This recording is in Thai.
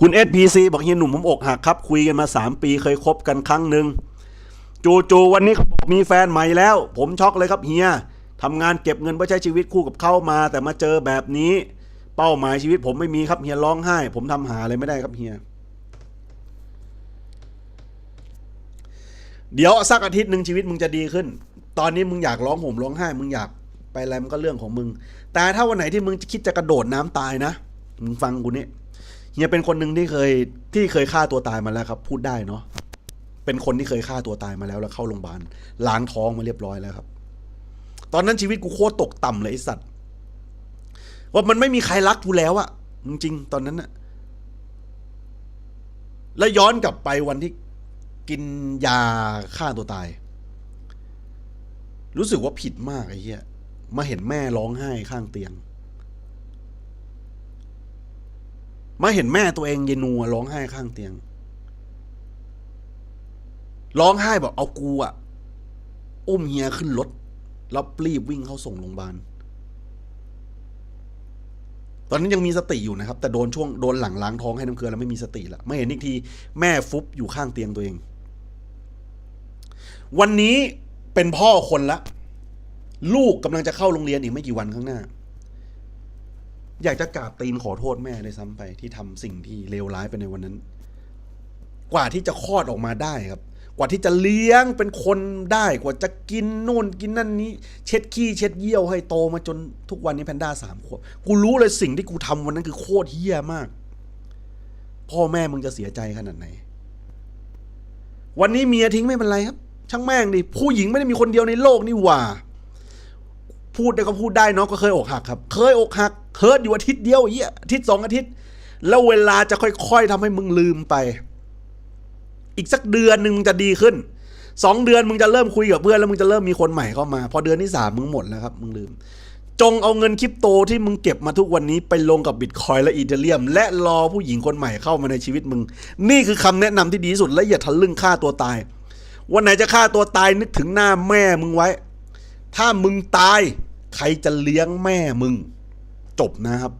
คุณ SPC บอกเฮียหนุ่มผมอกหักครับ คุยกันมา 3 ปีเคยคบกันครั้งหนึ่งจู่ๆวันนี้เขาบอกมีแฟนใหม่แล้ว ผมช็อกเลยครับเฮียทำงานเก็บเงินเพื่อใช้ชีวิตคู่กับเขามา แต่มาเจอแบบนี้ เป้าหมายชีวิตผมไม่มีครับเฮียร้องไห้ ผมทำหาอะไรไม่ได้ครับเฮียเดี๋ยวสักอาทิตย์หนึ่งชีวิตมึงจะดีขึ้น ตอนนี้มึงอยากร้องห่มร้องไห้ มึงอยากไปอะไรมันก็เรื่องของมึง แต่ถ้าวันไหนที่มึงคิดจะกระโดดน้ำตายนะ มึงฟังกูเนี่ย เฮียเป็นคนหนึ่งที่เคยที่เคยฆ่าตัวตายมาแล้วครับ พูดได้เนาะเป็นคนที่เคยฆ่าตัวตายมาแล้วแล้วเข้าโรงพยาบาลล้างท้องมาเรียบร้อยแล้วครับ ตอนนั้นชีวิตกูโคตรตกต่ำเลยไอ้สัตว์ว่ามันไม่มีใครรักกูแล้วอะจริงๆตอนนั้นอะแล้วย้อนกลับไปวันที่กินยาฆ่าตัวตาย รู้สึกว่าผิดมากไอ้เหี้ยมาเห็นแม่ร้องไห้ข้างเตียง มาเห็นแม่ตัวเองเยนัวร้องไห้ข้างเตียง ร้องไห้บอกเอากูอะอุ้มเฮียขึ้นรถแล้วรีบวิ่งเข้าส่งโรงพยาบาล ตอนนั้นยังมีสติอยู่นะครับ แต่โดนช่วงโดนหลังล้างท้องให้น้ำเกลือแล้วไม่มีสติละไม่เห็นอีกทีแม่ฟุบอยู่ข้างเตียงตัวเอง วันนี้เป็นพ่อคนละ ลูกกำลังจะเข้าโรงเรียนอีกไม่กี่วันข้างหน้า อยากจะกราบตีนขอโทษแม่เลยซ้ำไปที่ทำสิ่งที่เลวร้ายไปในวันนั้น กว่าที่จะคลอดออกมาได้ครับ กว่าที่จะเลี้ยงเป็นคนได้กว่าจะกินนู่นกินนั่นนี้ เช็ดขี้เช็ดเยี่ยวให้โตมาจนทุกวันนี้แพนด้าสามขวบกูรู้เลยสิ่งที่กูทำวันนั้นคือโคตรเฮี้ยมาก พ่อแม่มึงจะเสียใจขนาดไหน วันนี้เมียทิ้งไม่เป็นไรครับ ช่างแม่งดิผู้หญิงไม่ได้มีคนเดียวในโลกนี่หว่า พูดได้ก็พูดได้เนาะก็เคยอกหักครับ เคยอกหักเฮิร์ตอยู่อาทิตย์เดียวไอ้เหี้ยอาทิตย์สองอาทิตย์ แล้วเวลาจะค่อยๆทำให้มึงลืมไป อีกสักเดือนหนึ่งมึงจะดีขึ้นสองเดือนมึงจะเริ่มคุยกับเพื่อนแล้วมึงจะเริ่มมีคนใหม่เข้ามา พอเดือนที่สามมึงหมดแล้วครับ มึงลืม จงเอาเงินคริปโตที่มึงเก็บมาทุกวันนี้ไปลงกับบิตคอยและอีเทเรียม และรอผู้หญิงคนใหม่เข้ามาในชีวิตมึง นี่คือคำแนะนำที่ดีที่สุดและอย่าทะลึ่งฆ่าตัวตาย วันไหนจะฆ่าตัวตายนึกถึงหน้าแม่มึงไว้ ถ้ามึงตาย ใครจะเลี้ยงแม่มึง จบนะครับ